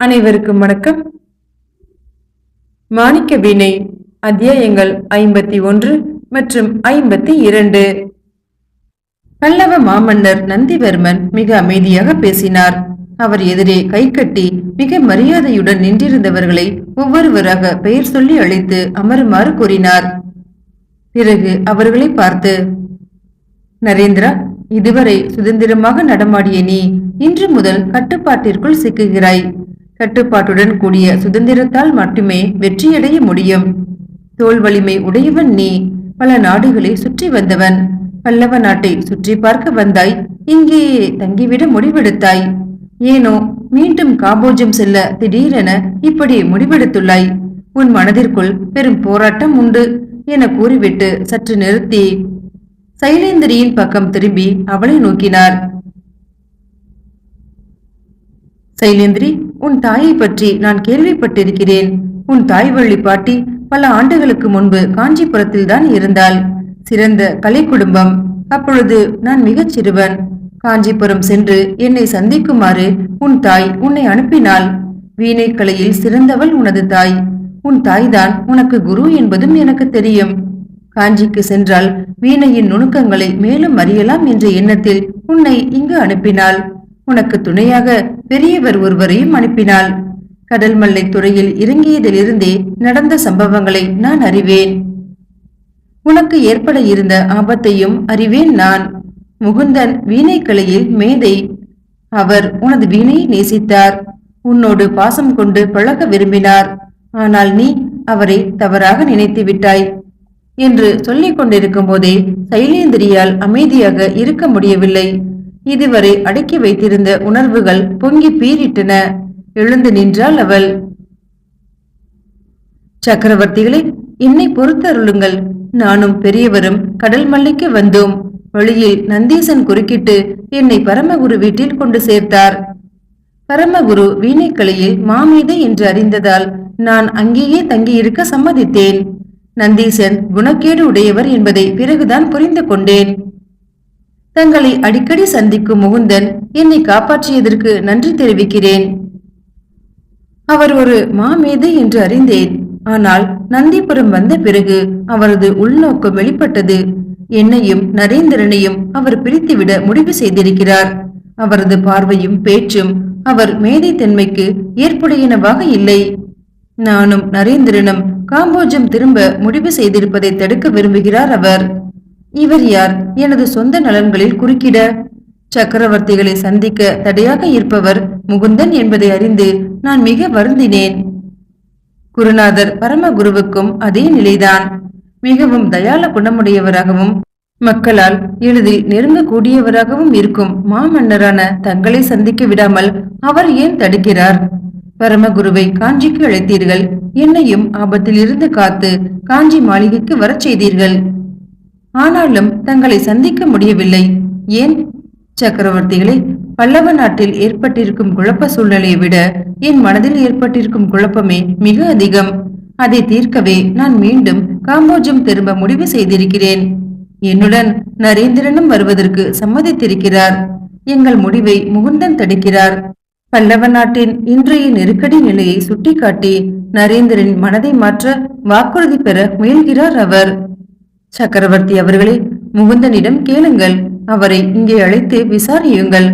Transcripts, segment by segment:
அனைவருக்கும் வணக்கம். மாணிக்க வீணை அத்தியாயங்கள் ஐம்பத்தி ஒன்று மற்றும் ஐம்பத்தி இரண்டு. பல்லவ மாமன்னர் நந்திவர்மன் மிக அமைதியாக பேசினார். அவர் எதிரே கை கட்டி மிக மரியாதையுடன் நின்றிருந்தவர்களை ஒவ்வொருவராக பெயர் சொல்லி அழைத்து அமருமாறு கூறினார். பிறகு அவர்களை பார்த்து நரேந்திரா இதுவரை சுதந்திரமாக நடமாடிய நீ இன்று முதல் கட்டுப்பாட்டிற்குள் சிக்குகிறாய். கட்டுப்பாட்டுடன் கூடிய சுதந்திரத்தால் மட்டுமே வெற்றியடைய முடியும். தோல் வலிமை உடையவன் நீ பல நாடுகளை சுற்றி வந்தவன். பல்லவ நாட்டை சுற்றி பார்க்க வந்தாய் இங்கே தங்கிவிட முடிவெடுத்தாய். ஏனோ மீண்டும் காபோஜம் செல்ல திடீரென இப்படி முடிவெடுத்துள்ளாய். உன் மனதிற்குள் பெரும் போராட்டம் உண்டு என கூறிவிட்டு சற்று நிறுத்தி சைலேந்திரியின் பக்கம் திரும்பி அவளை நோக்கினார். சைலேந்திரி உன் தாயை பற்றி நான் கேள்விப்பட்டிருக்கிறேன். உன் தாய் வழி பாட்டி பல ஆண்டுகளுக்கு முன்பு காஞ்சிபுரத்தில் தான் இருந்தாள். சிறந்த கலை குடும்பம். அப்பொழுது நான் மிகச் சிறுவன். காஞ்சிபுரம் சென்று என்னை சந்திக்குமாறு உன் தாய் உன்னை அனுப்பினாள். வீணை கலையில் சிறந்தவள் உனது தாய். உன் தாய்தான் உனக்கு குரு என்பதும் எனக்கு தெரியும். காஞ்சிக்கு சென்றால் வீணையின் நுணுக்கங்களை மேலும் அறியலாம் என்ற எண்ணத்தில் உன்னை இங்கு அனுப்பினாள். உனக்கு துணையாக பெரியவர் ஒருவரையும் அனுப்பினாள். கடல் மல்லை துறையில் இறங்கியதிலிருந்தே நடந்த சம்பவங்களை நான் அறிவேன். உனக்கு ஏற்பட இருந்த ஆபத்தையும் அறிவேன் நான். முகுந்தன் வீணை கலையில் மேதை. அவர் உனது வீணையை நேசித்தார். உன்னோடு பாசம் கொண்டு பழக விரும்பினார். ஆனால் நீ அவரை தவறாக நினைத்து விட்டாய். என்று சொல்லிக் கொண்டிருக்கும் போதே சைலேந்திரியால் அமைதியாக இருக்க முடியவில்லை. இதுவரை அடக்கி வைத்திருந்த உணர்வுகள் பொங்கி பீரிட்டன எழுந்து நின்றாள் அவள். சக்கரவர்த்திகளை என்னை பொறுத்தருளுங்கள். நானும் பெரியவரும் கடல் மல்லிக்கு வந்தோம். வழியில் நந்தீசன் குறுக்கிட்டு என்னை பரமகுரு வீட்டில் கொண்டு சேர்த்தார். பரமகுரு வீணைக்கலையில் மாமீதை என்று அறிந்ததால் நான் அங்கேயே தங்கியிருக்க சம்மதித்தேன். நந்தீசன் குணக்கேடு உடையவர் என்பதை பிறகுதான் புரிந்து கொண்டேன். தங்களை அடிக்கடி சந்திக்கும் முகுந்தன் என்னை காப்பாற்றியதற்கு நன்றி தெரிவிக்கிறேன். அவர் ஒரு மாமேதை என்று அறிந்தேன். ஆனால் நந்திபுரம் வந்த பிறகு அவரது உள்நோக்கம் வெளிப்பட்டது. என்னையும் நரேந்திரனையும் அவர் பிரித்துவிட முடிவு செய்திருக்கிறார். அவரது பார்வையும் பேச்சும் அவர் மேதைத்தன்மைக்கு ஏற்புடையனவாக இல்லை. நானும் நரேந்திரனும் காம்போஜம் திரும்ப முடிவு செய்திருப்பதை தடுக்க விரும்புகிறார் அவர். இவர் யார்? எனது சொந்த நலன்களில் குறுக்கிட. சக்கரவர்த்திகளை சந்திக்க தடையாக இருப்பவர் முகுந்தன் என்பதை அறிந்து நான் மிக வருந்தினேன். குருநாதர் பரமகுருவுக்கும் அதே நிலைதான். மிகவும் தயால குணமுடையவராகவும் மக்களால் எளிதில் நெருங்கக்கூடியவராகவும் இருக்கும் மாமன்னரான தங்களை சந்திக்க விடாமல் அவர் ஏன் தடுக்கிறார்? பரமகுருவை காஞ்சிக்கு அழைத்தீர்கள். என்னையும் ஆபத்தில் இருந்து காத்து காஞ்சி மாளிகைக்கு வரச் செய்தீர்கள். ஆனாலும் தங்களை சந்திக்க முடியவில்லை. ஏன்? சக்கரவர்த்திகளே பல்லவ நாட்டில் ஏற்பட்டிருக்கும் குழப்ப சூழ்நிலையை விட என் மனதில் ஏற்பட்டிருக்கும் குழப்பமே மிக அதிகம். அதை தீர்க்கவே நான் மீண்டும் காம்போஜம் திரும்ப முடிவு செய்திருக்கிறேன். என்னுடன் நரேந்திரனும் வருவதற்கு சம்மதித்திருக்கிறார். எங்கள் முடிவை முகுந்தன் தடுக்கிறார். பல்லவ நாட்டின் இன்றைய நெருக்கடி நிலையை சுட்டிக்காட்டி நரேந்திரன் மனதை மாற்ற வாக்குறுதி பெற முயல்கிறார் அவர். சக்கரவர்த்தி அவர்களே முகுந்தனிடம் கேளுங்கள். அவரை இங்கே அழைத்து விசாரியுங்கள்.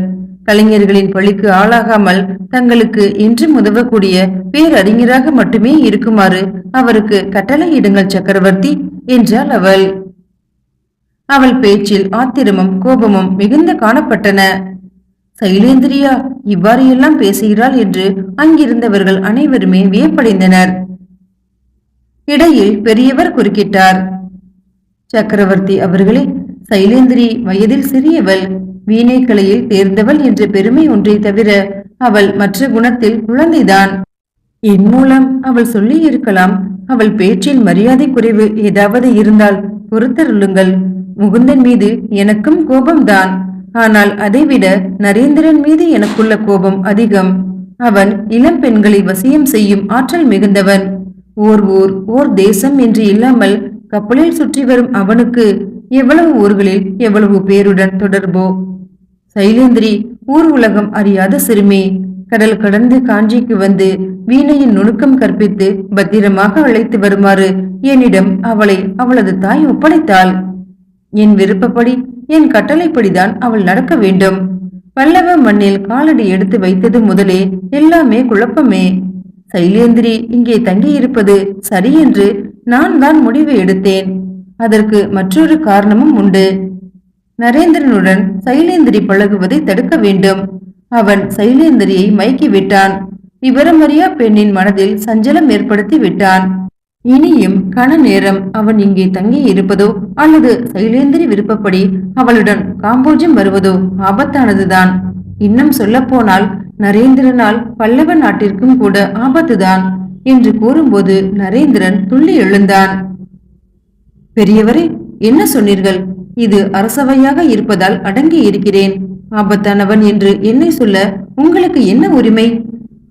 கலைஞர்களின் பழிக்கு ஆளாகாமல் தங்களுக்கு இன்றும் உதவக்கூடிய பேரறிஞராக மட்டுமே இருக்குமாறு அவருக்கு கட்டளையிடுங்கள் சக்கரவர்த்தி என்றாள் அவள். அவள் பேச்சில் ஆத்திரமும் கோபமும் மிகுந்த காணப்பட்டன. சைலேந்திரியா இவ்வாறு எல்லாம் பேசுகிறாள் என்று அங்கிருந்தவர்கள் அனைவருமே வியப்படைந்தனர். இடையில் பெரியவர் குறுக்கிட்டார். சக்கரவர்த்தி அவர்களே சைலேந்திரி வயதில் சிறியவள் வீணை கலையில் தேர்ந்தவள் என்ற பெருமை ஒன்றை தவிர அவள் மற்ற குணத்தில் குழந்தைதான். என் மூலம் அவள் சொல்லி இருக்கலாம் அவள் பேச்சில் மரியாதை குறைவு ஏதாவது இருந்தால் பொறுத்தருளுங்கள். முகுந்தன் மீது எனக்கும் கோபம்தான். ஆனால் அதைவிட நரேந்திரன் மீது எனக்குள்ள கோபம் அதிகம். அவன் இளம் பெண்களை வசியம் செய்யும் ஆற்றல் மிகுந்தவன். ஓர் ஊர் ஓர் தேசம் என்று இல்லாமல் கப்பலில் சுற்றி வரும் அவனுக்கு எவ்வளவு ஊர்களில் எவ்வளவு பேருடன் தொடர்போ? சைலேந்திரி ஊர் உலகம் அறியாத சிறுமி கடல் கடந்து காஞ்சிக்கு வந்து வீணையின் நுணுக்கம் கற்பித்து பத்திரமாக அழைத்து வருமாறு என்னிடம் அவளை அவளது தாய் ஒப்படைத்தாள். என் விருப்பப்படி என் கட்டளைப்படிதான் அவள் நடக்க வேண்டும். பல்லவ மண்ணில் காலடி எடுத்து வைத்தது முதலே எல்லாமே குழப்பமே. சைலேந்திரி இங்கே தங்கியிருப்பது சரியென்று நான் தான் முடிவு எடுத்தேன். அதற்கு மற்றொரு காரணமும் உண்டு. நரேந்திரனுடன் சைலேந்திரி பழகுவதை தடுக்க வேண்டும். அவன் சைலேந்திரியை மயக்கி விட்டான் விவரமறியா பெண்ணின் மனதில் சஞ்சலம் ஏற்படுத்தி விட்டான். இனியும் கன நேரம் அவன் இங்கே தங்கி இருப்பதோ அல்லது சைலேந்திரி விருப்பப்படி அவளுடன் காம்போஜம் வருவதோ ஆபத்தானதுதான். இன்னும் சொல்லப்போனால் நரேந்திரனால் பல்லவ நாட்டிற்கும் கூட ஆபத்துதான் என்று கூறும்போது நரேந்திரன் துள்ளி எழுந்தான். பெரியவரே என்ன சொன்னீர்கள்? இது அரசவையாக இருப்பதால் அடங்கி இருக்கிறேன். ஆபத்தானவன் என்று என்னை சொல்ல உங்களுக்கு என்ன உரிமை?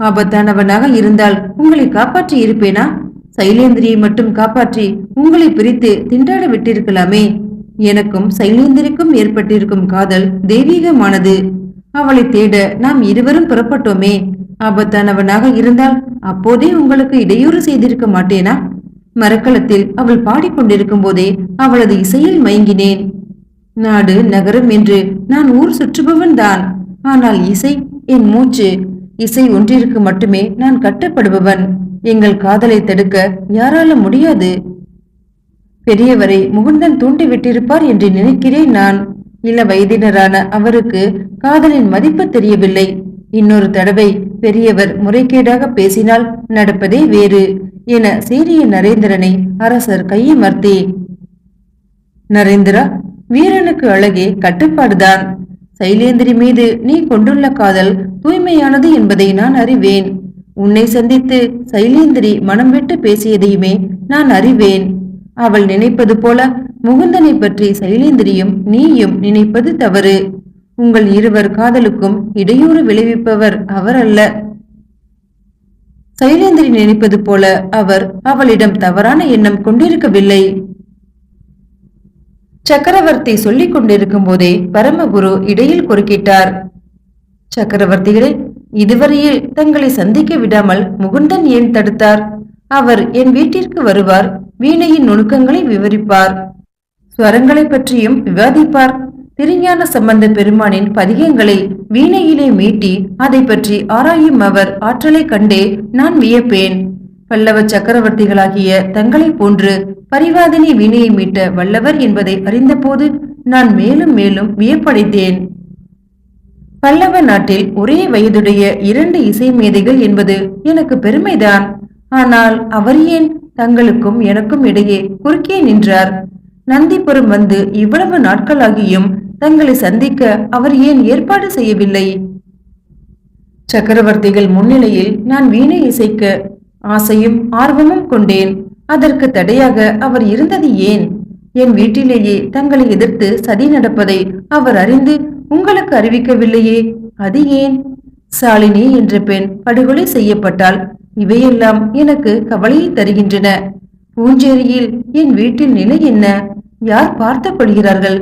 ஆபத்தானவனாக இருந்தால் உங்களை காப்பாற்றி இருப்பேனா? சைலேந்திரியை மட்டும் காப்பாற்றி உங்களை பிரித்து திண்டாட விட்டிருக்கலாமே. எனக்கும் சைலேந்திரிக்கும் ஏற்பட்டிருக்கும் காதல் தெய்வீகமானது. அவளை தேட நாம் இருவரும் புறப்பட்டோமே. ஆபத்தானவனாக இருந்தால் அப்போதே உங்களுக்கு இடையூறு செய்திருக்க மாட்டேனா? மரக்களத்தில் அவள் பாடிக்கொண்டிருக்கும் போதே அவளது இசையில் மயங்கினேன். நாடு நகரம் என்று நான் ஊர் சுற்றுபவன் தான். ஆனால் இசை என் மூச்சு இசை ஒன்றிற்கு மட்டுமே நான் கட்டப்படுபவன். எங்கள் காதலை தடுக்க யாரால முடியாது. பெரியவரை முகுந்தன் தூண்டி விட்டிருப்பார் என்று நினைக்கிறேன் நான். இள வயதினரான அவருக்கு காதலின் மதிப்பு தெரியவில்லை. இன்னொரு தடவை பெரியவர் முறைகேடாக பேசினால் நடப்பதே வேறு என சீரிய நரேந்திரனை அரசர் கையமர்த்தி நரேந்திரா வீரனுக்கு அழகே கட்டுப்பாடுதான். சைலேந்திரி மீது நீ கொண்டுள்ள காதல் தூய்மையானது என்பதை நான் அறிவேன். உன்னை சந்தித்து சைலேந்திரி மனம் விட்டு பேசியதையுமே நான் அறிவேன். அவள் நினைப்பது போல முகுந்தனை பற்றி சைலேந்திரியும் நீயும் நினைப்பது தவறு. உங்கள் இருவர் காதலுக்கும் இடையூறு விளைவிப்பவர் அவர் அல்ல. சைலேந்திரி நினைப்பது போல அவர் அவளிடம் தவறான எண்ணம் கொண்டிருக்கவில்லை. சக்கரவர்த்தி சொல்லிக் கொண்டிருக்கும் போதே பரமகுரு இடையில் குறுக்கிட்டார். சக்கரவர்த்திகளே இதுவரையில் தங்களை சந்திக்க விடாமல் முகுந்தன் ஏன் தடுத்தார்? அவர் என் வீட்டிற்கு வருவார். வீணையின் நுணுக்கங்களை விவரிப்பார். ஸ்வரங்களை பற்றியும் விவாதிப்பார். திருஞான சம்பந்த பெருமானின் பதிகங்களை வீணையிலே மீட்டி அதை பற்றி ஆராயும் அவர் ஆற்றலை கண்டே நான் வியப்பேன். பல்லவ சக்கரவர்த்திகளாகிய தங்களை போன்று பரிவாதினி வீணையை மீட்ட வல்லவர் என்பதை அறிந்தபோது நான் மேலும் மேலும் வியப்படைத்தேன் பல்லவ நாட்டில் ஒரே வயதுடைய இரண்டு இசை மேதைகள் என்பது எனக்கு பெருமைதான். ஆனால் அவர் ஏன் தங்களுக்கும் எனக்கும் இடையே குறுக்கே நின்றார். நந்திபுரம் வந்து இவ்வளவு நாட்களாகியும் தங்களை சந்திக்க அவர் ஏன் ஏற்பாடு செய்யவில்லை? சக்கரவர்த்திகள் முன்னிலையில் நான் வீணை இசைக்க ஆசையும் ஆர்வமும் கொண்டேன். அதற்கு தடையாக அவர் இருந்தது ஏன்? என் வீட்டிலேயே தங்களை எதிர்த்து சதி நடப்பதை அவர் அறிந்து உங்களுக்கு அறிவிக்கவில்லையே அது ஏன்? சாலினி என்ற பெண் படுகொலை செய்யப்பட்டால் இவையெல்லாம் எனக்கு கவலையை தருகின்றன. பூஞ்சேரியில் என் வீட்டில் நிலை என்ன? யார் பார்த்தப்படுகிறார்கள்?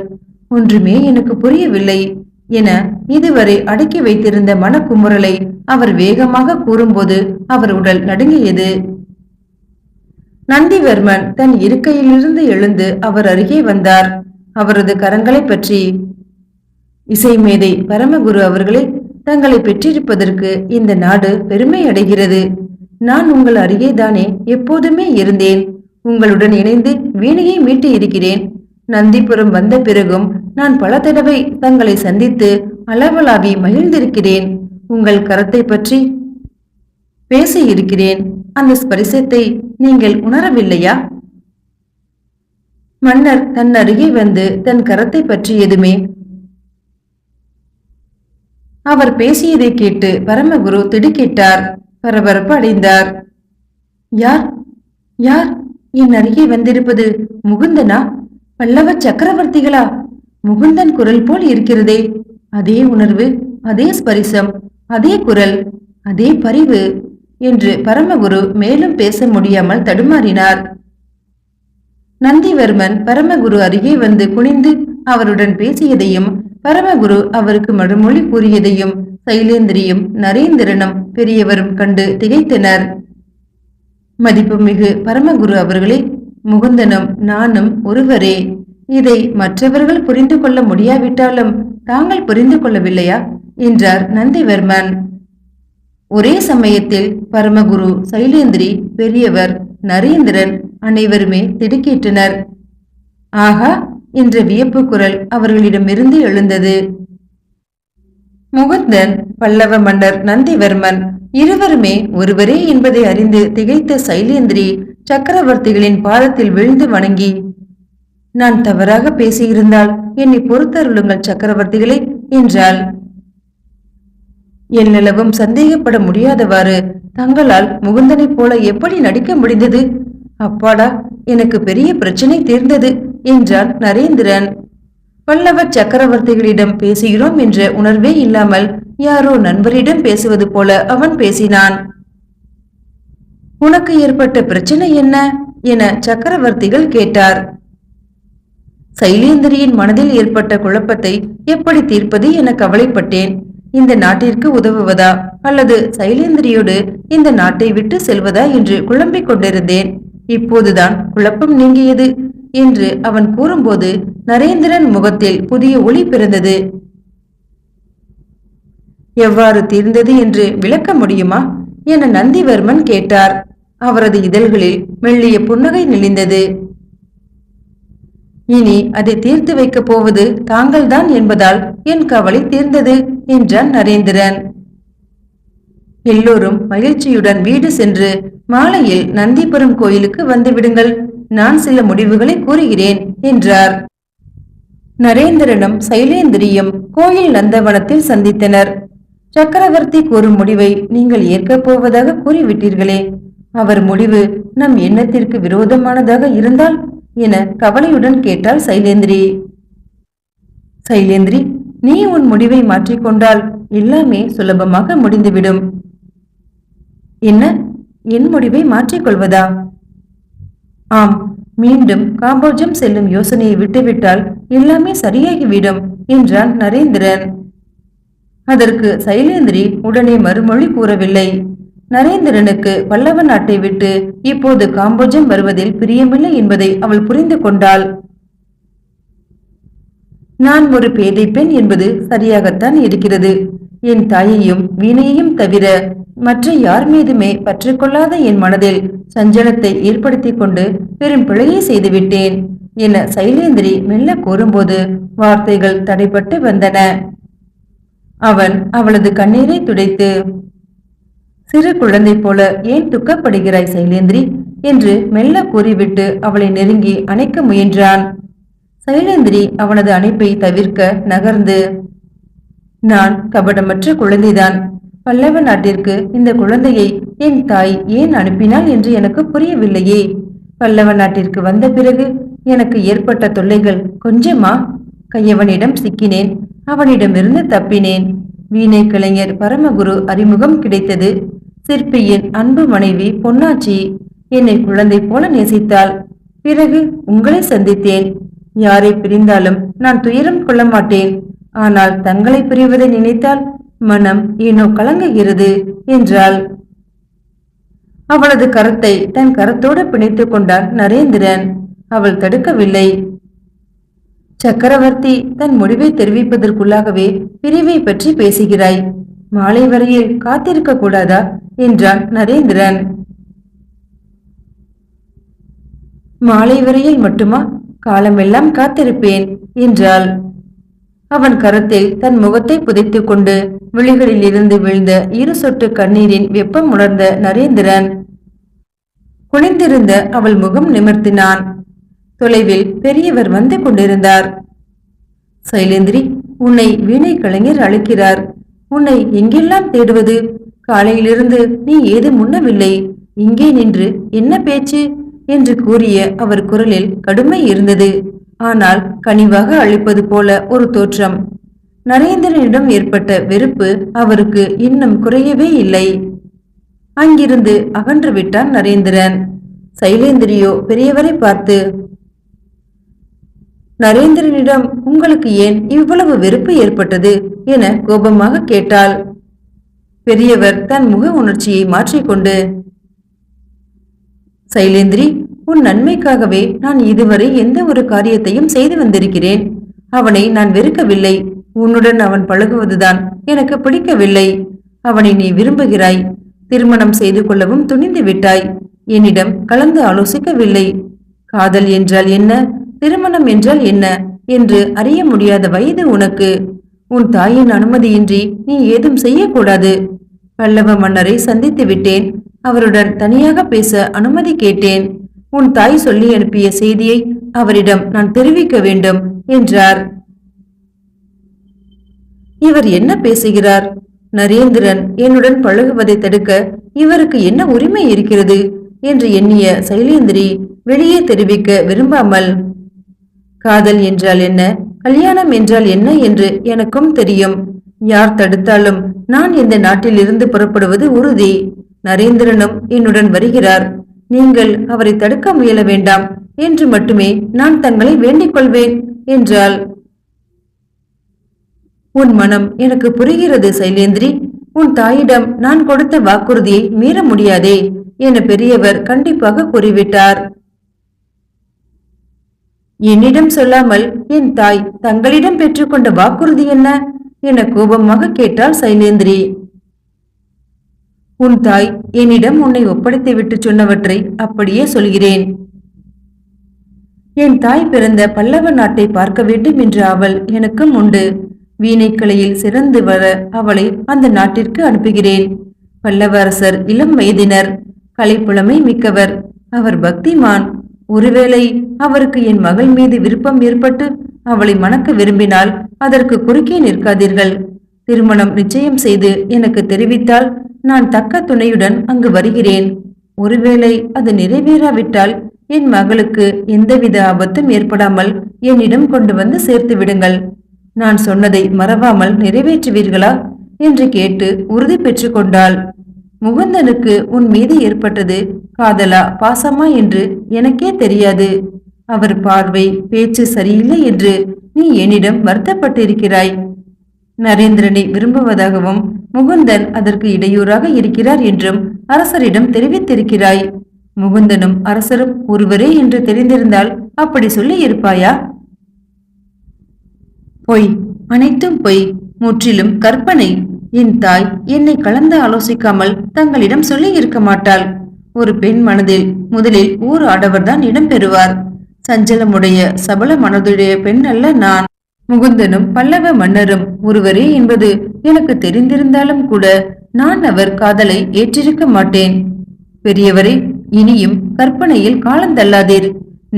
ஒன்றுமே எனக்கு புரியவில்லை என இதுவரை அடக்கி வைத்திருந்த மனக்குமுறலை அவர் வேகமாக கூறும்போது அவர் உடல் நடுங்கியது. நந்திவர்மன் தன் இருக்கையிலிருந்து எழுந்து அவர் அருகே வந்தார். அவரது கரங்களை பற்றி இசை மேதை பரமகுரு அவர்களே தங்களை பெற்றிருப்பதற்கு இந்த நாடு பெருமை அடைகிறது. நான் உங்கள் அருகேதானே எப்போதுமே இருந்தேன். உங்களுடன் இணைந்து வீணையை மீட்டு இருக்கிறேன். நந்திபுரம் வந்த பிறகும் நான் பல தடவை தங்களை சந்தித்து அளவலாவி மகிழ்ந்திருக்கிறேன். உங்கள் கரத்தை பற்றி பேசி இருக்கிறேன். அந்த ஸ்பரிசத்தை நீங்கள் உணரவில்லையா? மன்னர் தன் அருகே வந்து தன் கரத்தை பற்றியதுமே அவர் பேசியதை கேட்டு பரமகுரு திடுக்கிட்டார். பரபரப்பு அடைந்தார். யார்? யார்? என் அருகே வந்திருப்பது முகுந்தனா? பல்லவ சக்கரவர்த்திகளா? முகுந்தன் குரல் போல் இருக்கிறதே. அதே உணர்வு அதே ஸ்பரிசம் அதே குரல் அதே பரிவு என்று பரமகுரு மேலும் பேச முடியாமல் தடுமாறினார். நந்திவர்மன் பரமகுரு அருகே வந்து குனிந்து அவருடன் பேசியதையும் பரமகுரு அவருக்கு மறுமொழி கூறியதையும் சைலேந்திரியும் நரேந்திரனும் பெரியவரும் கண்டு திகைத்தனர். மதிப்புமிகு பரமகுரு அவர்களே முகுந்தனும் நானும் ஒருவரே. இதை மற்றவர்கள் புரிந்து கொள்ள முடியாவிட்டாலும் தாங்கள் புரிந்து கொள்ளவில்லையா? என்றார் நந்திவர்மன். ஒரே சமயத்தில் பரமகுரு சைலேந்திரி பெரியவர் நரேந்திரன் அனைவருமே திடுக்கிட்டனர். ஆகா! என்ற வியப்பு குரல் அவர்களிடமிருந்து எழுந்தது. முகுந்தன் பல்லவ மன்னர் நந்திவர்மன் இருவருமே ஒருவரே என்பதை அறிந்து திகைத்த சைலேந்திரி சக்கரவர்த்திகளின் பாதத்தில் விழுந்து வணங்கி நான் தவறாக பேசியிருந்தால் என்னை பொறுத்தருளுங்கள் சக்கரவர்த்திகளே என்றாள். என்னளவும் சந்தேகப்பட முடியாதவாறு தங்களால் முகுந்தனைப் போல எப்படி நடிக்க முடிந்தது? அப்பாடா எனக்கு பெரிய பிரச்சனை தீர்ந்தது என்றான் நரேந்திரன். பல்லவ சக்கரவர்த்திகளிடம் பேசுகிறோம் என்ற உணர்வே இல்லாமல் யாரோ நண்பரிடம் பேசுவது போல அவன் பேசினான். உனக்கு ஏற்பட்ட பிரச்சனை என்ன? என சக்கரவர்த்திகள் கேட்டார். சைலேந்திரியின் மனதில் ஏற்பட்ட குழப்பத்தை எப்படி தீர்ப்பது என கவலைப்பட்டேன். இந்த நாட்டிற்கு உதவுவதா? அல்லது சைலேந்திரியோடு இந்த நாட்டை விட்டு செல்வதா என்று குழம்பிக் கொண்டிருந்தேன். இப்போதுதான் குழப்பம் நீங்கியது. என்று அவன் கூறும்போது நரேந்திரன் முகத்தில் புதிய ஒளி பிறந்தது. எவ்வாறு தீர்ந்தது என்று விளக்க முடியுமா? என நந்திவர்மன் கேட்டார். அவரது இதழ்களில் மெல்லிய புன்னகை நெளிந்தது இனி அதை தீர்த்து வைக்கப் போவது தாங்கள்தான் என்பதால் என் கவலை தீர்ந்தது என்றான் நரேந்திரன். எல்லோரும் மகிழ்ச்சியுடன் வீடு சென்று மாலையில் நந்திபுரம் கோயிலுக்கு வந்து விடுங்கள். நான் சில முடிவுகளை கூறுகிறேன் என்றார். நரேந்திரனும் சைலேந்திரியும் கோயில் நந்தவனத்தில் சந்தித்தனர். சக்கரவர்த்தி கூறும் முடிவை நீங்கள் ஏற்கப் போவதாக கூறிவிட்டீர்களே. அவர் முடிவு நம் எண்ணத்திற்கு விரோதமானதாக இருந்தால் என கவலையுடன் கேட்டாள் சைலேந்திரி. சைலேந்திரி நீ உன் முடிவை மாற்றிக்கொண்டால் எல்லாமே சுலபமாக முடிந்துவிடும். என்ன? என் முடிவை மாற்றிக்கொள்வதா ஆம் மீண்டும் காம்போஜம் செல்லும் யோசனையை விட்டுவிட்டால் எல்லாமே சரியாகிவிடும் என்றான் நரேந்திரன். அதற்கு சைலேந்திரி உடனே மறுமொழி கூறவில்லை. நரேந்திரனுக்கு பல்லவ நாட்டை விட்டு இப்போது காம்போஜம் வருவதில் பிரியமில்லை என்பதை அவள் புரிந்து கொண்டாள். நான் ஒரு பேதை பெண் என்பது சரியாகத்தான் இருக்கிறது. என் தாயையும் வீணையையும் தவிர மற்ற யார் மீதுமே பற்றுக்கொள்ளாத என் மனதில் சஞ்சலத்தை ஏற்படுத்தி கொண்டு பெரும் பிழையை செய்துவிட்டேன் என சைலேந்திரி மெல்ல கூறும்போது வார்த்தைகள் தடைப்பட்டு வந்தன. அவன் அவளது கண்ணீரை துடைத்து சிறு குழந்தை போல ஏன் துக்கப்படுகிறாய் சைலேந்திரி? என்று மெல்ல கூறிவிட்டு அவளை நெருங்கி அணைக்க முயன்றான். சைலேந்திரி அவனது அணைப்பை தவிர்க்க நகர்ந்து நான் கபடமற்ற குழந்தைதான். பல்லவ நாட்டிற்கு இந்த குழந்தையை என் தாய் ஏன் அனுப்பினாள் என்று எனக்கு புரியவில்லையே. பல்லவ நாட்டிற்கு வந்த பிறகு எனக்கு ஏற்பட்ட தொல்லைகள் கொஞ்சமா? கையவனிடம் சிக்கினேன் அவனிடமிருந்து தப்பினேன். வீணை கலைஞர் பரமகுரு அறிமுகம் கிடைத்தது. சிற்பியின் அன்பு மனைவி பொன்னாச்சி என்னை குழந்தை போல நேசித்தாள். பிறகு உங்களை சந்தித்தேன். யாரை பிரிந்தாலும் நான் துயரம் கொள்ள மாட்டேன். ஆனால் தங்களை பிரிவதை நினைத்தால் மனம் ஏனோ கலங்குகிறது என்றாள். அவளது கரத்தை தன் கரத்தோடு பிணைத்துக் கொண்டான் நரேந்திரன். அவள் தடுக்கவில்லை. சக்கரவர்த்தி தன் முடிவை தெரிவிப்பதற்குள்ளாகவே பிரிவை பற்றி பேசுகிறாய். மாலை வரையில் காத்திருக்க கூடாதா? என்றான் நரேந்திரன். மாலை வரையில் மட்டுமா? காலமெல்லாம் காத்திருப்பேன் என்றாள். அவன் கரத்தில் தன் முகத்தை புதைத்துக் கொண்டு விழிகளில் இருந்து விழுந்த இரு சொட்டு கண்ணீரின் வெப்பம் உணர்ந்த நரேந்திரன் குனிந்திருந்த அவள் முகம் நிமிர்த்தினான். தொலைவில் பெரியவர் வந்து கொண்டிருந்தார். சைலேந்திரி உன்னை வீணை கலைஞர் அழைக்கிறார். உன்னை எங்கெல்லாம் தேடுவது? காலையிலிருந்து நீ ஏதும் முன்னவில்லை இங்கே நின்று என்ன பேச்சு? என்று கூறிய அவர் குரலில் கடுமை இருந்தது. ஆனால் கனிவாக அழிப்பது போல ஒரு தோற்றம். நரேந்திரனிடம் ஏற்பட்ட வெறுப்பு அவருக்கு இன்னும் குறையவே இல்லை. அங்கிருந்து அகன்று விட்டான் நரேந்திரன். சைலேந்திரியோ பெரியவரை பார்த்து நரேந்திரனிடம் உங்களுக்கு ஏன் இவ்வளவு வெறுப்பு ஏற்பட்டது? என கோபமாக கேட்டாள். பெரியவர் தன் முக உணர்ச்சியை மாற்றிக்கொண்டு சைலேந்திரி உன் நன்மைக்காகவே நான் இதுவரை எந்த ஒரு காரியத்தையும் செய்து வந்திருக்கிறேன். அவனை நான் வெறுக்கவில்லை. உன்னுடன் அவன் பழகுவதுதான் எனக்கு பிடிக்கவில்லை. அவனை நீ விரும்புகிறாய். திருமணம் செய்து கொள்ளவும் துணிந்து விட்டாய். என்னிடம் கலந்து ஆலோசிக்கவில்லை. காதல் என்றால் என்ன? திருமணம் என்றால் என்ன? என்று அறிய முடியாத வயது உனக்கு. உன் தாயின் அனுமதியின்றி நீ ஏதும் செய்யக்கூடாது. பல்லவ மன்னரை சந்தித்து விட்டேன். அவருடன் தனியாக பேச அனுமதி கேட்டேன். உன் தாய் சொல்லி அனுப்பிய செய்தியை அவரிடம் நான் தெரிவிக்க வேண்டும் என்றார். இவர் என்ன பேசுகிறார்? நரேந்திரன் என்னுடன் பழகுவதை தடுக்க இவருக்கு என்ன உரிமை இருக்கிறது? என்று எண்ணிய சைலேந்திரி வெளியே தெரிவிக்க விரும்பாமல் காதல் என்றால் என்ன? கல்யாணம் என்றால் என்ன என்று எனக்கும் தெரியும். யார் தடுத்தாலும் நான் இந்த நாட்டிலிருந்து புறப்படுவது உறுதி நரேந்திரனும் என்னுடன் வருகிறார். நீங்கள் அவரை தடுக்க முயல வேண்டாம். என்று மட்டுமே நான் தங்களை வேண்டிக் கொள்வேன் என்றாள். உன் மனம் எனக்கு புரிகிறது சைலேந்திரி. உன் தாயிடம் நான் கொடுத்த வாக்குறுதியை மீற முடியாதே என பெரியவர் கண்டிப்பாக கூறிவிட்டார். என்னிடம் சொல்லாமல் என் தாய் தங்களிடம் பெற்றுக்கொண்ட வாக்குறுதி என்ன? என கோபமாக கேட்டாள் சைலேந்திரி. உன் தாய் என்னிடம் உன்னை ஒப்படைத்து விட்டு சொன்னவற்றை அப்படியே சொல்கிறேன். என் தாய் பிறந்த பல்லவ நாட்டை பார்க்க வேண்டும் என்ற அவள் எனக்கும் உண்டு. வீணைக்கலையில் சிறந்து வர அவளை அந்த நாட்டிற்கு அனுப்புகிறேன். பல்லவ அரசர் இளம் வயதினர் கலைப்புலமை மிக்கவர் அவர் பக்திமான். ஒருவேளை அவருக்கு என் மகள் மீது விருப்பம் ஏற்பட்டு அவளை மணக்க விரும்பினால் அதற்கு குறுக்கே நிற்காதீர்கள். திருமணம் நிச்சயம் செய்து எனக்கு தெரிவித்தால் நான் தக்க துணையுடன் அங்கு வருகிறேன். ஒருவேளை அது நிறைவேறாவிட்டால் என் மகளுக்கு எந்தவித ஆபத்தும் ஏற்படாமல் என்னிடம் கொண்டு வந்து சேர்த்து விடுங்கள். நான் சொன்னதை மறவாமல் நிறைவேற்றுவீர்களா? என்று கேட்டு உறுதி பெற்றுக் கொண்டாள். முகுந்தனுக்கு உன் மீது ஏற்பட்டது காதலா பாசமா என்று எனக்கே தெரியாது. அவர் பார்வை பேச்சு சரியில்லை என்று நீ என்னிடம் வருத்தப்பட்டிருக்கிறாய். நரேந்திரனை விரும்புவதாகவும் முகுந்தன் அதற்கு இடையூறாக இருக்கிறார் என்றும் அரசரிடம் தெரிவித்திருக்கிறாய். முகுந்தனும் அரசரும் ஒருவரே என்று தெரிந்திருந்தால் அப்படி சொல்லி இருப்பாயா பொய். அனைத்தும் பொய். முற்றிலும் கற்பனை. என் தாய் என்னை கலந்து ஆலோசிக்காமல் தங்களிடம் சொல்லி இருக்க மாட்டாள். ஒரு பெண் மனதில் முதலில் ஊர் ஆடவர்தான் இடம் பெறுவார். சஞ்சலமுடைய சபல மனதுடைய பெண் அல்ல நான். முகுந்தனும் பல்லவ மன்னரும் ஒருவரே என்பது எனக்கு தெரிந்திருந்தாலும் கூட நான் அவர் காதலை ஏற்றிருக்க மாட்டேன். பெரியவரே இனியும் கற்பனையில் காலந்தள்ளாதீர்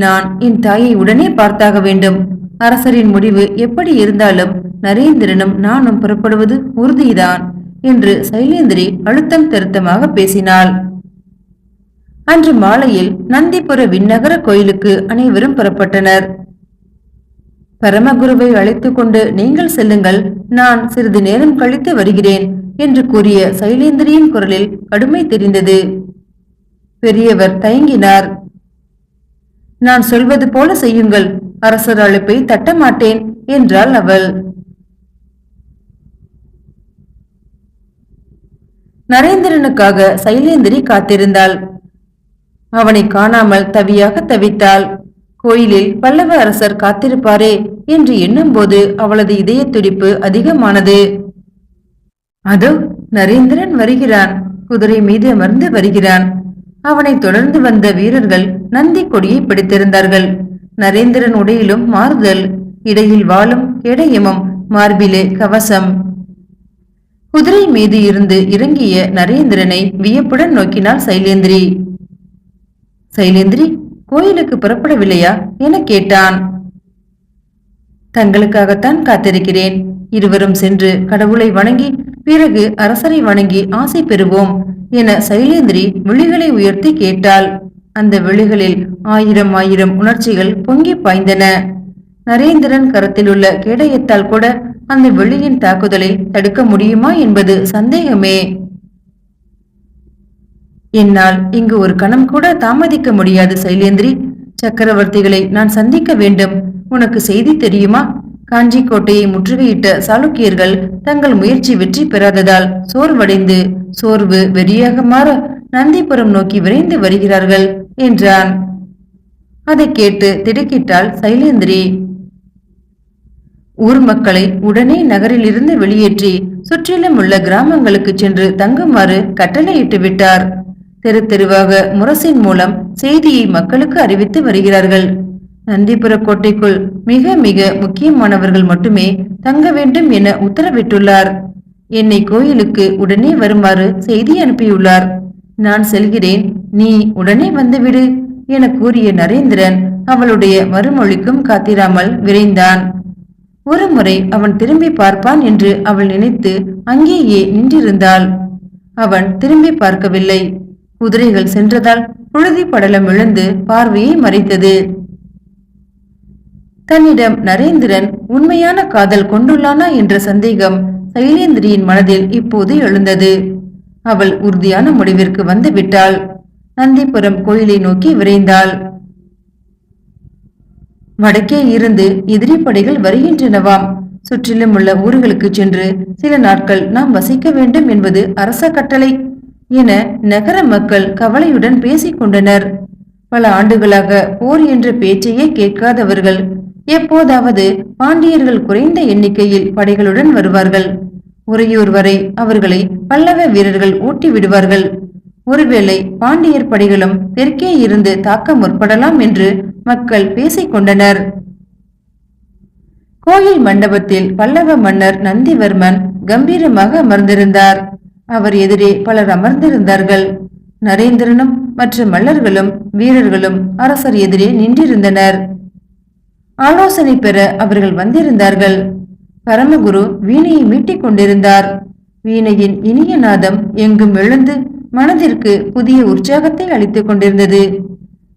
நான் என் தாயை உடனே பார்த்தாக வேண்டும். அரசரின் முடிவு எப்படி இருந்தாலும் நரேந்திரனும் நானும் புறப்படுவது உறுதிதான் என்று சைலேந்திரி அழுத்தம் திருத்தமாக பேசினாள். அன்று மாலையில் நந்திபுர விண்ணகர கோயிலுக்கு அனைவரும் புறப்பட்டனர். பரமகுருவை அழைத்துக் கொண்டு நீங்கள் செல்லுங்கள் நான் சிறிது நேரம் கழித்து வருகிறேன் என்று கூறிய சைலேந்திரியின் குரலில் கடுமை தெரிந்தது. பெரியவர் தயங்கினார். நான் சொல்வது போல செய்யுங்கள் அரசர் அழைப்பை தட்டமாட்டேன் என்றாள் அவள். நரேந்திரனுக்காக சைலேந்திரி காத்திருந்தாள். அவனை காணாமல் தவியாக தவித்தாள். கோயிலில் பல்லவ அரசர் காத்திருப்பாரே என்று எண்ணும்போது அவளது இதய துடிப்பு அதிகமானது. அதோ நரேந்திரன் வருகிறான். குதிரை மீது அமர்ந்து வருகிறான். அவனை தொடர்ந்து வந்த வீரர்கள் நந்தி கொடியை பிடித்திருந்தார்கள். நரேந்திரன் உடையிலும் மாறுதல் இடையில் வாளும் எடையமும் மார்பிலே கவசம். குதிரை மீது இருந்து இறங்கிய நரேந்திரனை வியப்புடன் நோக்கினாள் சைலேந்திரி. சைலேந்திரி கோயிலுக்கு புறப்படவில்லையா? என கேட்டான். தங்களுக்காகத்தான் காத்திருக்கிறேன். இருவரும் சென்று கடவுளை வணங்கி பிறகு அரசரை வணங்கி ஆசை பெறுவோம் என சைலேந்திரி விழிகளை உயர்த்தி கேட்டாள். அந்த விழிகளில் ஆயிரம் ஆயிரம் உணர்ச்சிகள் பொங்கி பாய்ந்தன. நரேந்திரன் கரத்தில் உள்ள கேடயத்தால் கூட அந்த வெளியின் தாக்குதலை தடுக்க முடியுமா என்பது சந்தேகமே. என்னால் இங்கு ஒரு கணம் கூட தாமதிக்க முடியாது சைலேந்திரி. சக்கரவர்த்திகளை நான் சந்திக்க வேண்டும். உனக்கு செய்தி தெரியுமா? காஞ்சி கோட்டையை முற்றுகையிட்ட சாளுக்கியர்கள் தங்கள் முயற்சி வெற்றி பெறாததால் சோர்வடைந்து சோர்வு வெறியாக மாற நந்திபுரம் நோக்கி விரைந்து வருகிறார்கள் என்றான். அதை கேட்டு திடுக்கிட்டாள் சைலேந்திரி. ஊர் மக்களை உடனே நகரிலிருந்து வெளியேற்றி சுற்றிலும் உள்ள கிராமங்களுக்கு சென்று தங்குமாறு கட்டளையிட்டு விட்டார். தெரு தெருவாக முரசின் மூலம் செய்தியை மக்களுக்கு அறிவித்து வருகிறார்கள். நந்திபுர கோட்டைக்குள் மிக மிக முக்கியமானவர்கள் மட்டுமே தங்க வேண்டும் என உத்தரவிட்டுள்ளார். என்னை கோயிலுக்கு உடனே வருமாறு செய்தி அனுப்பியுள்ளார். நான் செல்கிறேன் நீ உடனே வந்துவிடு என கூறிய நரேந்திரன் அவளுடைய மறுமொழிக்கும் காத்திராமல் விரைந்தான். ஒருமுறை அவன் திரும்பி பார்ப்பான் என்று அவள் நினைத்து அங்கேயே நின்றிருந்தாள். அவன் திரும்பி பார்க்கவில்லை. குதிரைகள் சென்றதால் புழுதி படலம் விழுந்து பார்வையை மறைத்தது. தன்னிடம் நரேந்திரன் உண்மையான காதல் கொண்டுள்ளானா? என்ற சந்தேகம் சைலேந்திரியின் மனதில் இப்போது எழுந்தது. அவள் உறுதியான முடிவிற்கு வந்துவிட்டாள். நந்திபுரம் கோயிலை நோக்கி விரைந்தாள். வடக்கே இருந்து எதிரி படைகள் வருகின்றனவாம். சுற்றிலும் உள்ள ஊர்களுக்கு சென்று சில நாட்கள் நாம் வசிக்க வேண்டும் என்பது அரச கட்டளை. என நகர மக்கள் கவலையுடன் பேசிக் கொண்டனர் பல ஆண்டுகளாக போர் என்ற பேச்சையே கேட்காதவர்கள் எப்போதாவது பாண்டியர்கள் குறைந்த எண்ணிக்கையில் படைகளுடன் வருவார்கள். உறையூர் வரை அவர்களை பல்லவ வீரர்கள் ஊட்டி விடுவார்கள். ஒருவேளை பாண்டியர் படைகளும் தெற்கே இருந்து தாக்க முற்படலாம் என்று மக்கள் பேசிக் கொண்டனர் கோயில் மண்டபத்தில் பல்லவ மன்னர் நந்திவர்மன் கம்பீரமாக அமர்ந்திருந்தார். அவர் எதிரே பலர் அமர்ந்திருந்தார்கள். நரேந்திரனும் மற்ற மல்லர்களும் வீரர்களும் அரசர் எதிரே நின்றிருந்தனர். ஆலோசனை பெற அவர்கள் வந்திருந்தார்கள். பரமகுரு வீணையை மீட்டிக் கொண்டிருந்தார். வீணையின் இனிய நாதம் எங்கும் எழுந்து மனதிற்கு புதிய உற்சாகத்தை அளித்துக் கொண்டிருந்தது.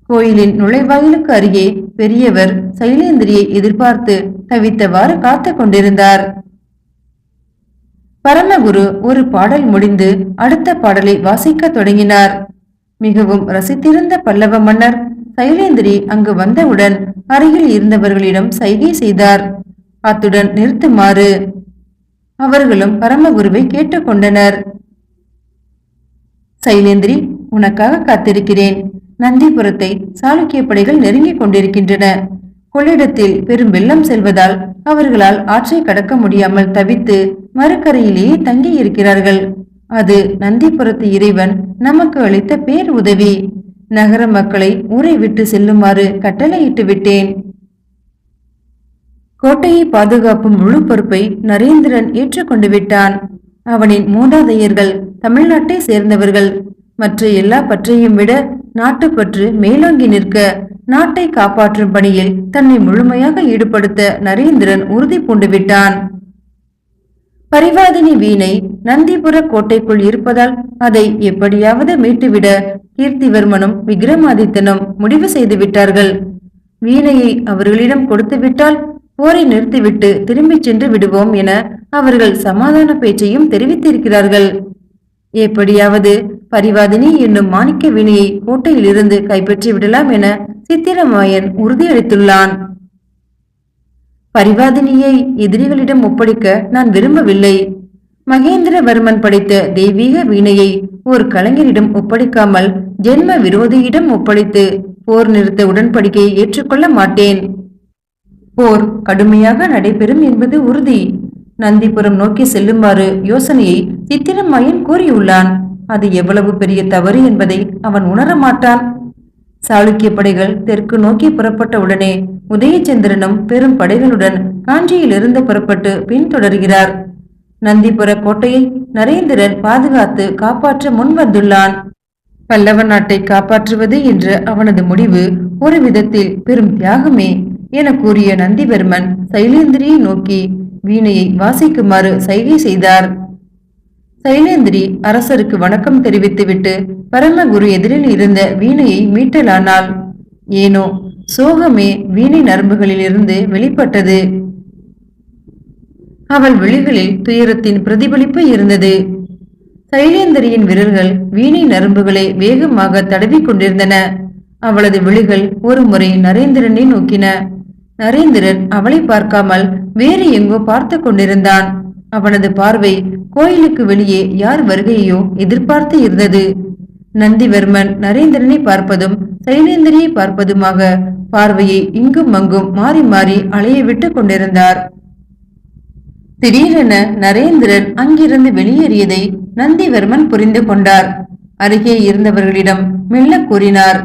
கோயிலின் நுழைவாயிலுக்கு அருகே பெரியவர் சைலேந்திரியை எதிர்பார்த்து தவித்தவாறு காத்து கொண்டிருந்தார். பரமகுரு ஒரு பாடல் முடிந்து அடுத்த பாடலை வாசிக்க தொடங்கினார். மிகவும் ரசித்திருந்த பல்லவ மன்னர் சைலேந்திரி அங்கு வந்தவுடன் அருகில் இருந்தவர்களிடம் சைகை செய்தார். அத்துடன் நிறுத்துமாறு அவர்களும் பரமகுருவை கேட்டுக்கொண்டனர் சைலேந்திரி உனக்காக காத்திருக்கிறேன். நந்திபுரத்தை சாளுக்கிய படைகள் நெருங்கிக் கொண்டிருக்கின்றன. கொள்ளிடத்தில் பெரும் வெள்ளம் செல்வதால் அவர்களால் ஆற்றை கடக்க முடியாமல் தவித்து மறுக்கரையிலேயே தங்கி இருக்கிறார்கள் அது நந்திபுரத்து இறைவன் நமக்கு அளித்த பேர் உதவி. நகர மக்களை ஊரை விட்டு செல்லுமாறு கட்டளையிட்டு விட்டேன். கோட்டையை பாதுகாப்பும் முழு பொறுப்பை நரேந்திரன் ஏற்றுக்கொண்டு விட்டான். அவனின் மூதாதையர்கள் தமிழ்நாட்டை சேர்ந்தவர்கள். மற்ற எல்லா பற்றையும் விட நாட்டுப்பற்று மேலோங்கி நிற்க நாட்டை காப்பாற்றும் பணியில் தன்னை முழுமையாக ஈடுபடுத்த நரேந்திரன் உறுதி பூண்டு விட்டான் பரிவாதினி வீணை நந்திபுர கோட்டைக்குள் இருப்பதால் அதை எப்படியாவது மீட்டுவிட கீர்த்திவர்மனும் விக்ரமாதித்தனும் முடிவு செய்து விட்டார்கள் வீணையை அவர்களிடம் கொடுத்துவிட்டால் போரை நிறுத்திவிட்டு திரும்பிச் சென்று விடுவோம் என அவர்கள் சமாதான பேச்சையும் தெரிவித்திருக்கிறார்கள். எப்படியாவது பரிவாதினி என்னும் மாணிக்க வீணையை கோட்டையிலிருந்து கைப்பற்றி விடலாம் என சித்திரமாயன் உறுதியளித்துள்ளான். பரிவாதினியை எதிரிகளிடம் ஒப்படைக்க நான் விரும்பவில்லை. மகேந்திரவர்மன் படைத்த தெய்வீக வீணையை ஒரு கலைஞரிடம் ஒப்படைக்காமல் ஜென்ம விரோதியிடம் ஒப்படைத்து போர் நிறுத்த உடன்படிக்கையை ஏற்றுக்கொள்ள மாட்டேன். போர் கடுமையாக நடைபெறும் என்பது உறுதி. நந்திபுரம் நோக்கி செல்லுமாறு யோசனையை சித்திரமாயன் கூறியுள்ளான் அது எவ்வளவு பெரிய தவறு என்பதை அவன் உணர மாட்டான். சாளுக்கிய படைகள் தெற்கு நோக்கி புறப்பட்ட உடனே உதயச்சந்திரனும் பெரும் படைகளுடன் காஞ்சியிலிருந்து புறப்பட்டு பின்தொடர்கிறார். நந்திபுர கோட்டையை நரேந்திரன் பாதுகாத்து காப்பாற்ற முன் வந்துள்ளான் பல்லவ நாட்டை காப்பாற்றுவது என்ற அவனது முடிவு ஒரு விதத்தில் பெரும் தியாகமே என கூறிய நந்திவர்மன் சைலேந்திரியை நோக்கி வீணையை வாசிக்குமாறு சைகை செய்தார். சைலேந்திரி அரசருக்கு வணக்கம் தெரிவித்துவிட்டு பரமகுரு எதிரில் இருந்த வீணையை மீட்டலானாள். ஏனோ சோகமே வீணை நரம்புகளிலிருந்து வெளிப்பட்டது. அவள் விழிகளில் துயரத்தின் பிரதிபலிப்பு இருந்தது. சைலேந்திரியின் விரல்கள் வீணை நரம்புகளை வேகமாக தடவி கொண்டிருந்தன. அவளது விழிகள் ஒரு முறை நரேந்திரனை நோக்கின. நரேந்திரன் அவளை பார்க்காமல் வேறு எங்கோ பார்த்து கொண்டிருந்தான். அவனது பார்வை கோயிலுக்கு வெளியே யார் வருகையோ எதிர்பார்த்து இருந்தது. நந்திவர்மன் நரேந்திரனை பார்ப்பதும் சைலேந்திரியை பார்ப்பதுமாக பார்வையை இங்கும் அங்கும் மாறி மாறி அலைய விட்டு கொண்டிருந்தார். திடீரென நரேந்திரன் அங்கிருந்து வெளியேறியதை நந்திவர்மன் புரிந்து கொண்டார். அருகே இருந்தவர்களிடம் மெல்ல கூறினார்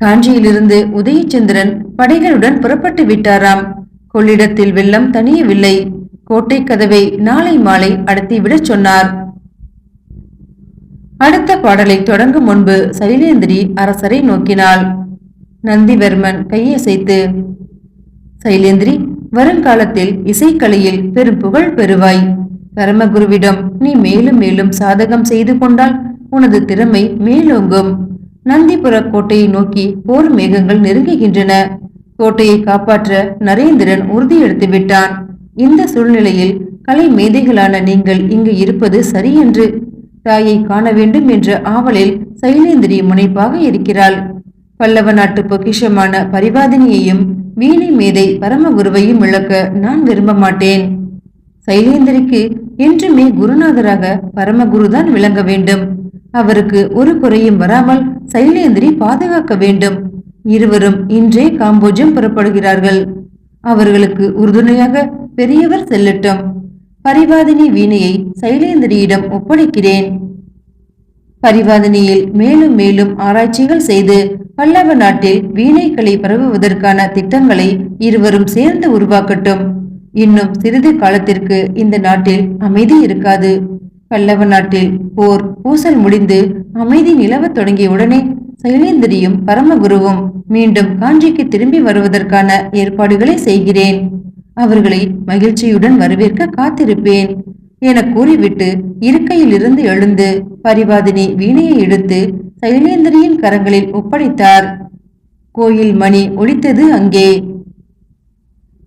காஞ்சியிலிருந்து உதயச்சந்திரன் படைகளுடன் புறப்பட்டு விட்டாராம். கொள்ளிடத்தில் வெள்ளம் தனியவில்லை கோட்டை கதவை நாளை மாலை அடத்திவிடச் சொன்னார். அடுத்த பாடலை தொடங்கும் முன்பு சைலேந்திரி அரசரை நோக்கினாள். நந்திவர்மன் கையசைத்து சைலேந்திரி வருங்காலத்தில் இசைக்கலையில் பெரும் புகழ் பெறுவாய். பரமகுருவிடம் நீ மேலும் மேலும் சாதகம் செய்து கொண்டால் உனது திறமை மேலோங்கும். நந்திபுர கோட்டையை நோக்கி போர் மேகங்கள் நெருங்குகின்றன. கோட்டையை காப்பாற்ற நரேந்திரன் உறுதியெடுத்து விட்டான். இந்த சூழ்நிலையில் கலை மேதைகளான நீங்கள் இங்கு இருப்பது சரியென்று தாயை காண வேண்டும் என்ற ஆவலில் சைலேந்திரி முனைப்பாக இருக்கிறாள். பல்லவ நாட்டு பொக்கிஷமான பரிவாதினியையும் வீணை மேதை பரமகுருவையும் இழக்க நான் விரும்ப மாட்டேன். சைலேந்திரிக்கு என்றுமே குருநாதராக பரமகுருதான் விளங்க வேண்டும். அவருக்கு ஒரு குறையும் வராமல் சைலேந்திரி பாதுகாக்க வேண்டும். இருவரும் இன்றே காம்போஜம் புறப்படுகிறார்கள். அவர்களுக்கு உறுதுணையாக பெரியவர் செல்லட்டும். பரிவாதினி வீணையை சைலேந்திரியிடம் ஒப்படைக்கிறேன். பரிவாதினியில் மேலும் மேலும் ஆராய்ச்சிகள் செய்து பல்லவ நாட்டில் வீணைகளை பரவுவதற்கான திட்டங்களை இருவரும் சேர்ந்து உருவாக்கட்டும். இன்னும் சிறிது காலத்திற்கு இந்த நாட்டில் அமைதி இருக்காது. பல்லவ நாட்டில் போர் பூசல் முடிந்து அமைதி நிலவத் தொடங்கிய உடனே சைலேந்திரியும் பரமகுருவும் மீண்டும் காஞ்சிக்கு திரும்பி வருவதற்கான ஏற்பாடுகளை செய்கிறேன். அவர்களை மகிழ்ச்சியுடன் வரவேற்க காத்திருப்பேன் என கூறிவிட்டு இருக்கையிலிருந்து எழுந்து பரிவாதினி வீணையை எடுத்து சைலேந்திரியின் கரங்களில் ஒப்படைத்தார். கோயில் மணி ஒழித்தது அங்கே.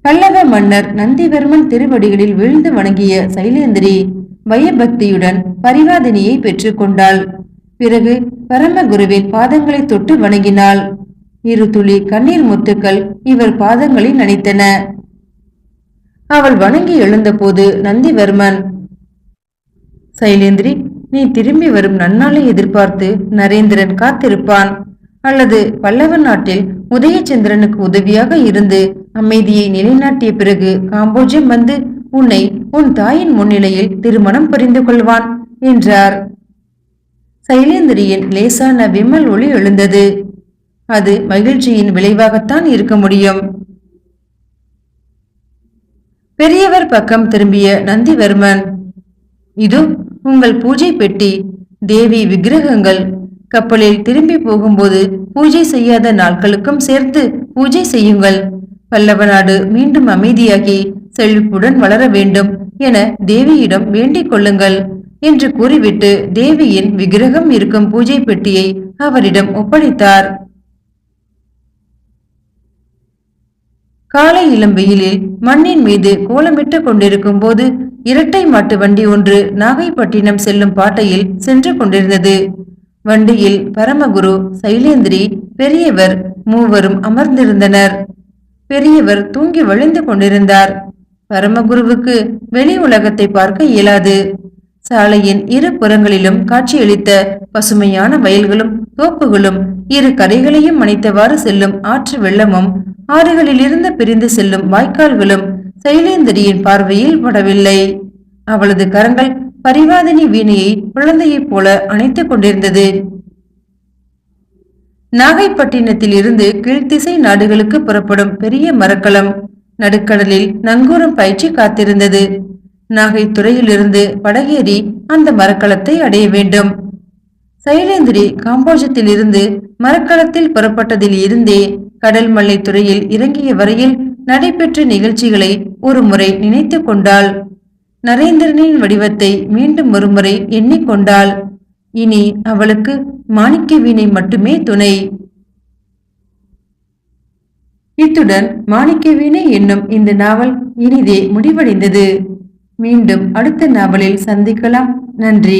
பல்லவ மன்னர் நந்திவர்மன் திருவடிகளில் விழுந்து வணங்கிய சைலேந்திரி பயபக்தியுடன் பரிவாதினியை பெற்றுக்கொண்டாள் பிறகு பரமகுருவின் பாதங்களை தொட்டு வணங்கினாள். இரு துளி கண்ணீர் முத்துக்கள் இவர் பாதங்களை நனைத்தன. அவள் வணங்கி எழுந்தபோது நந்திவர்மன் சைலேந்திரி நீ திரும்பி வரும் நன்னாளை எதிர்பார்த்து நரேந்திரன் காத்திருப்பான். அல்லது பல்லவன் நாட்டில் உதயச்சந்திரனுக்கு உதவியாக இருந்து அமைதியை நிலைநாட்டிய பிறகு காம்போஜம் வந்து உன்னை உன் தாயின் முன்னிலையில் திருமணம் புரிந்து கொள்வான் என்றார். சைலேந்திரியின் லேசான விமல் ஒளி எழுந்தது. அது மகிழ்ச்சியின் விளைவாகத்தான் இருக்க முடியும். பெரியவர் பக்கம் திரும்பிய நந்திவர்மன் இது உங்கள் பூஜை பெட்டி. தேவி விக்கிரகங்கள் கப்பலில் திரும்பி போகும்போது பூஜை செய்யாத நாட்களுக்கும் சேர்த்து பூஜை செய்யுங்கள். பல்லவ நாடு மீண்டும் அமைதியாகி செழிப்புடன் வளர வேண்டும் என தேவியிடம் வேண்டிக் கொள்ளுங்கள் என்று கூறிவிட்டு தேவியின் விக்கிரகம் இருக்கும் பூஜை பெட்டியை அவரிடம் ஒப்படைத்தார். காலை இளம் வெயிலில் மண்ணின் மீது கோலமிட்டு கொண்டிருக்கும் போது இரட்டை மாட்டு வண்டி ஒன்று நாகைப்பட்டினம் செல்லும் பாட்டையில் சென்று கொண்டிருந்தது. வண்டியில் பரமகுரு சைலேந்திரி பெரியவர் மூவரும் அமர்ந்திருந்தனர். பெரியவர் தூங்கி வழிந்து கொண்டிருந்தார். பரமகுருவுக்கு வெளி உலகத்தை பார்க்க இயலாது. சாலையின் இரு புறங்களிலும் காட்சியளித்த பசுமையான வயல்களும் தோப்புகளும் இரு கரைகளையும் மணித்தவாறு செல்லும் ஆற்று வெள்ளமும் ஆறுகளிலிருந்து பிரிந்து செல்லும் வாய்க்கால்களும் சைலேந்திரியின் பார்வையில் படவில்லை. அவளது கரங்கள் பரிவாதினி வீணையை குழந்தையைப் போல அணைத்துக் கொண்டிருந்தது. நாகைப்பட்டினத்தில் இருந்து கீழ்த்திசை நாடுகளுக்கு புறப்படும் பெரிய மரக்கலம் நடுக்கடலில் நங்கூரம் பயிற்சி காத்திருந்தது. நாகை துறையிலிருந்து படகேறி அந்த மரக்கலத்தை அடைய வேண்டும். சைலேந்திரி காம்போஜத்தில் இருந்து மரக்கலத்தில் புறப்பட்டதில் இருந்தே கடல் மல்லை துறையில் இறங்கிய வரையில் நடைபெற்ற நிகழ்ச்சிகளை ஒரு முறை நினைத்து கொண்டாள். நரேந்திரனின் வடிவத்தை மீண்டும் ஒருமுறை எண்ணிக்கொண்டாள். இனி அவளுக்கு மாணிக்க வீணை மட்டுமே துணை. இத்துடன் மாணிக்க வீணை என்னும் இந்த நாவல் இனிதே முடிவடைந்தது. மீண்டும் அடுத்த நாவலில் சந்திக்கலாம். நன்றி.